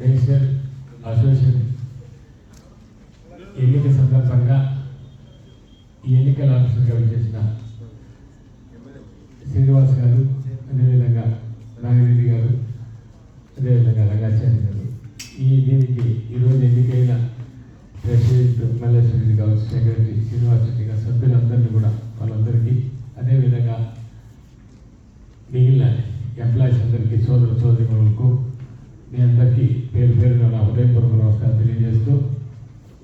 National association ఎన్నిక సందర్భంగా ఈ ఎన్నికల ఆఫీసర్గా చేసిన శ్రీనివాస్ గారు అదేవిధంగా నాగిరెడ్డి గారు అదేవిధంగా రంగాచార్య గారు. ఈ దీనికి ఈరోజు ఎన్నికైన ప్రెసిడెంట్ మల్లేశ్వరి కావచ్చు సెక్రటరీ శ్రీనివాస్ రెడ్డి గారు సభ్యులందరినీ కూడా వాళ్ళందరికీ అదేవిధంగా మిగిలిన ఎంప్లాయీస్ అందరికీ సోదర సోదరిమణులకు మీ అందరికీ పేరు పేరున నా హృదయపూర్వక నమస్కారం తెలియజేస్తూ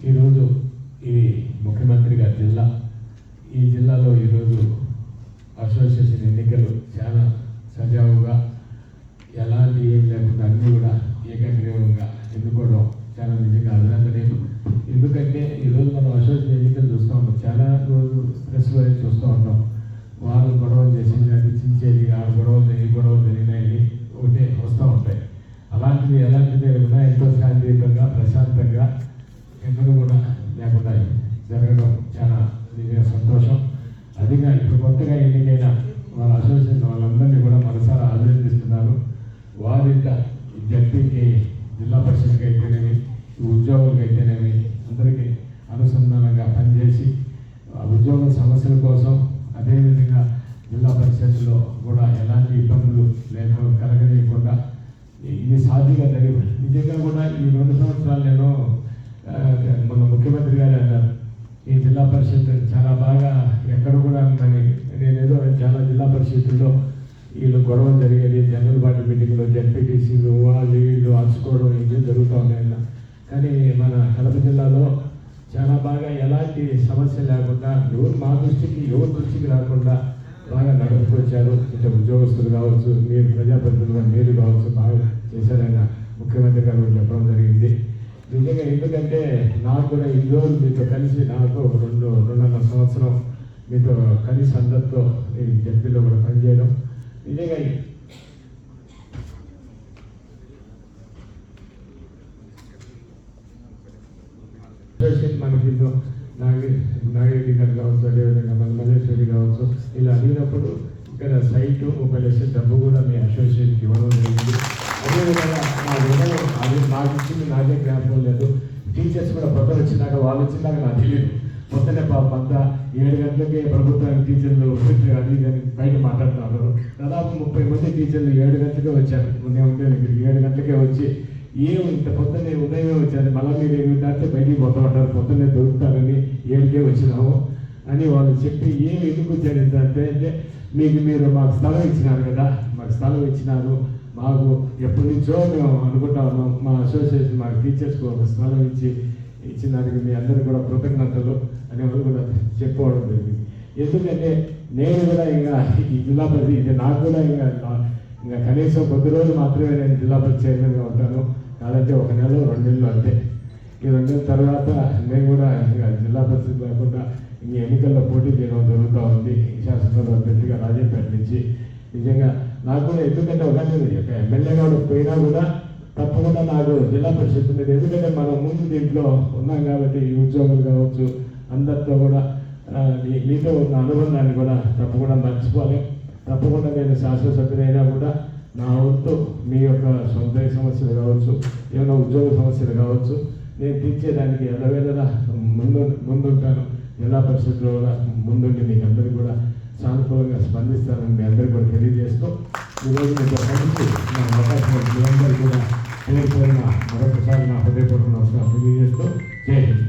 ఈరోజు ఇది ముఖ్యమంత్రి గారి జిల్లా. ఈ జిల్లాలో ఈరోజు అసోసియేషన్ ఎన్నికలు చాలా సజావుగా ఎలాంటి ఏం లేకుండా అన్నీ కూడా ఏకగ్రీవంగా ఎన్నుకోవడం చాలా నిజంగా అభినందనీయం. ఎందుకంటే ఈరోజు మనం అసోసియేషన్ ఎన్నికలు చూస్తూ ఉంటాం చాలా రోజు ప్రెస్లో చూస్తూ ఉంటాం వాళ్ళు గొడవలు చేసింది అది చించేది ఆ గొడవ కొత్తగా ఎన్నికైన వాళ్ళ అసోసియేషన్ వాళ్ళందరినీ కూడా మనసారా అభినందిస్తున్నాను వారింట జడ్పీకి జిల్లా పరిషత్కి అయితేనేమి ఉద్యోగులకి అయితేనేమి అందరికీ అనుసంధానంగా పనిచేసి ఆ ఉద్యోగుల సమస్యల కోసం అదేవిధంగా జిల్లా పరిషత్తులో కూడా ఎలాంటి ఇబ్బందులు లేకుండా కలగనీయకుండా ఇది సాధ్యంగా జరిగి నిజంగా కూడా ఈ రెండు సంవత్సరాలు నేను ఆ, మన ముఖ్యమంత్రి గారు అన్నారు ఈ జిల్లా పరిషత్ చాలా బాగా ఎక్కడ కూడా మరి నేనేదో చాలా పరిస్థితుల్లో వీళ్ళు గొడవ జరిగేది జనరల్ పార్టీ మీటింగ్లో జడ్పీటీసీలు వాళ్ళు వీళ్ళు అరుచుకోవడం ఇది జరుగుతూ ఉన్నాయన్న కానీ మన కడప జిల్లాలో చాలా బాగా ఎలాంటి సమస్య లేకుండా ఎవరు మా దృష్టికి ఎవరి దృష్టికి రాకుండా బాగా నడుపుకొచ్చారు. అంటే ఉద్యోగస్తులు కావచ్చు మీరు ప్రజాప్రతినిధులుగా మీరు కావచ్చు బాగా చేశారని ముఖ్యమంత్రి గారు చెప్పడం జరిగింది. నిజంగా ఎందుకంటే నాకు కూడా ఈ రోజు మీతో కలిసి నాకు ఒక రెండు రెండున్నర సంవత్సరం మీతో కలిసి అందరితో ఈ జడ్పీలో నిజంగా ఈ- మనకి నాగి నాగిరెడ్డి గారు కావచ్చు అదేవిధంగా మన మల్లేశ్వరి కావచ్చు ఇలా అడిగినప్పుడు ఇక్కడ సైటు ఒక లక్ష డబ్బు కూడా మీ అసోసియేషన్కి ఇవ్వడం జరిగింది. అదేవిధంగా మా రుణం అది నాకు ఇచ్చింది నాకే జ్ఞాపకం లేదు. టీచర్స్ కూడా పొద్దున వచ్చినాక వాళ్ళు వచ్చినాక నాకు తెలియదు పొద్దునే పాప అంతా ఏడు గంటలకే ప్రభుత్వానికి టీచర్లు అది ఇది అని బయట మాట్లాడుతున్నారు. దాదాపు ముప్పై మంది టీచర్లు ఏడు గంటలకే వచ్చారు. నేను ఉండేది ఇక్కడికి ఏడు గంటలకే వచ్చి ఏం ఇంత పొద్దున్నే ఉదయమే వచ్చారు. మళ్ళీ మీరు ఏమి దాటితే బయటికి పోతూ ఉంటారు. పొద్దున్నే దొరుకుతారని ఏడుకే వచ్చినాము అని వాళ్ళు చెప్పి ఏం ఎందుకు వచ్చారు అంటే అంటే మీకు మీరు మాకు స్థలం ఇచ్చినారు కదా. మాకు స్థలం ఇచ్చినారు. మాకు ఎప్పటి నుంచో మేము అనుకుంటా ఉన్నాం. మా అసోసియేషన్ మాకు టీచర్స్కి ఒక స్థలం ఇచ్చి ఇచ్చిన దానికి మీ అందరూ కూడా కృతజ్ఞతలు అని కూడా చెప్పుకోవడం జరిగింది. ఎందుకంటే నేను కూడా ఇంకా ఈ జిల్లా పరిధి ఇది నాకు కూడా ఇంకా ఇంకా కనీసం కొద్ది రోజులు మాత్రమే నేను జిల్లా పరిషత్ చైర్మన్గా ఉంటాను. కాదంటే ఒక నెల రెండు నెలలు అంతే. ఈ రెండు నెలల తర్వాత నేను కూడా ఇంకా జిల్లా పరిషత్ కాకుండా ఈ ఎన్నికల్లో పోటీ చేయడం జరుగుతూ ఉంది. శాసనసభ అభ్యర్థిగా రాజంపేట నుంచి. నిజంగా నాకు కూడా ఎందుకంటే ఒకటి ఒక ఎమ్మెల్యేగా పోయినా కూడా తప్పకుండా నాకు జిల్లా పరిషత్ ఉండేది ఎందుకంటే మనం ముందు దీంట్లో ఉన్నాం కాబట్టి ఉద్యోగులు కావచ్చు అందరితో కూడా మీతో ఉన్న అనుబంధాన్ని కూడా తప్పకుండా మర్చిపోలేం తప్పకుండా నేను శాసనసభ్యులైనా కూడా నా వంతు మీ యొక్క సొంత సమస్యలు కావచ్చు ఏమైనా ఉద్యోగ సమస్యలు కావచ్చు నేను తీర్చేదానికి ఎల్లవేళలా ముందు ముందుంటాను. జిల్లా పరిషత్లో కూడా ముందుండి మీకు అందరికీ కూడా సానుకూలంగా స్పందిస్తారని మీ అందరికీ కూడా తెలియజేస్తూ ఈరోజు మీతో కలిసి నా అవకాశం మీ అందరూ కూడా పేరు పేరున మరొకసారి నా హృదయపూర్వక నమస్కారం తెలియజేస్తూ జై హింద్.